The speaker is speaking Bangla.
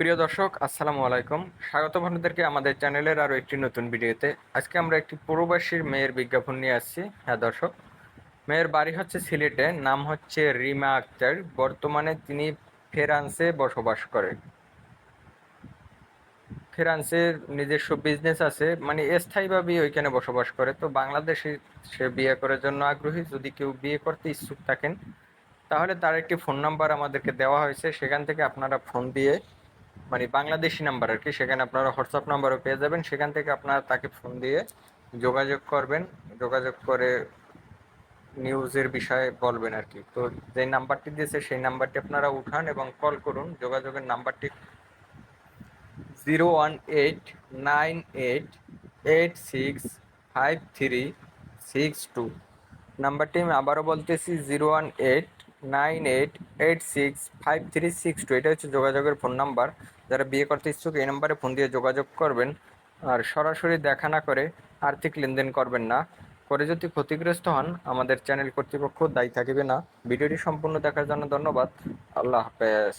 প্রিয় দর্শক, আসসালামু আলাইকুম। স্বাগত আপনাদেরকে আমাদের চ্যানেলের আরও একটি নতুন ভিডিওতে। আজকে আমরা একটি প্রবাসীর মেয়ের বিজ্ঞাপন নিয়ে আসছি। হ্যাঁ দর্শক, মেয়ের বাড়ি হচ্ছে সিলেটে, নাম হচ্ছে রিমা আক্তার। বর্তমানে তিনি ফ্রান্সে বসবাস করে। ফ্রান্সের নিজস্ব বিজনেস আছে মানে স্থায়ীভাবে ওইখানে বসবাস করে। তো বাংলাদেশে সে বিয়ে করার জন্য আগ্রহী। যদি কেউ বিয়ে করতে ইচ্ছুক থাকেন, তাহলে তার একটি ফোন নাম্বার আমাদেরকে দেওয়া হয়েছে। সেখান থেকে আপনারা ফোন দিয়ে মানে বাংলাদেশি নাম্বার আর কি, সেখানে আপনারা হোয়াটসঅ্যাপ নাম্বারও পেয়ে যাবেন। সেখান থেকে আপনারা তাকে ফোন দিয়ে যোগাযোগ করবেন, যোগাযোগ করে নিউজের বিষয়ে বলবেন আর কি। তো যে নাম্বারটি দিয়েছে, সেই নাম্বারটি আপনারা উঠান এবং কল করুন। যোগাযোগের নাম্বারটি zero one eight nine eight eight six five three six two. নাম্বারটি আমি আবারও বলতেছি, zero one eight nine eight eight six five three six two এটা হচ্ছে যোগাযোগের ফোন নাম্বার যারা বিয়ে করতে ইচ্ছুক, এই নাম্বারে ফোন দিয়ে যোগাযোগ করবেন। আর সরাসরি দেখা না করে আর্থিক লেনদেন করবেন না। করে যদি ক্ষতিগ্রস্ত হন, আমাদের চ্যানেল কর্তৃপক্ষ দায়ী থাকবে না। ভিডিওটি সম্পূর্ণ দেখার জন্য ধন্যবাদ। আল্লাহ হাফেজ।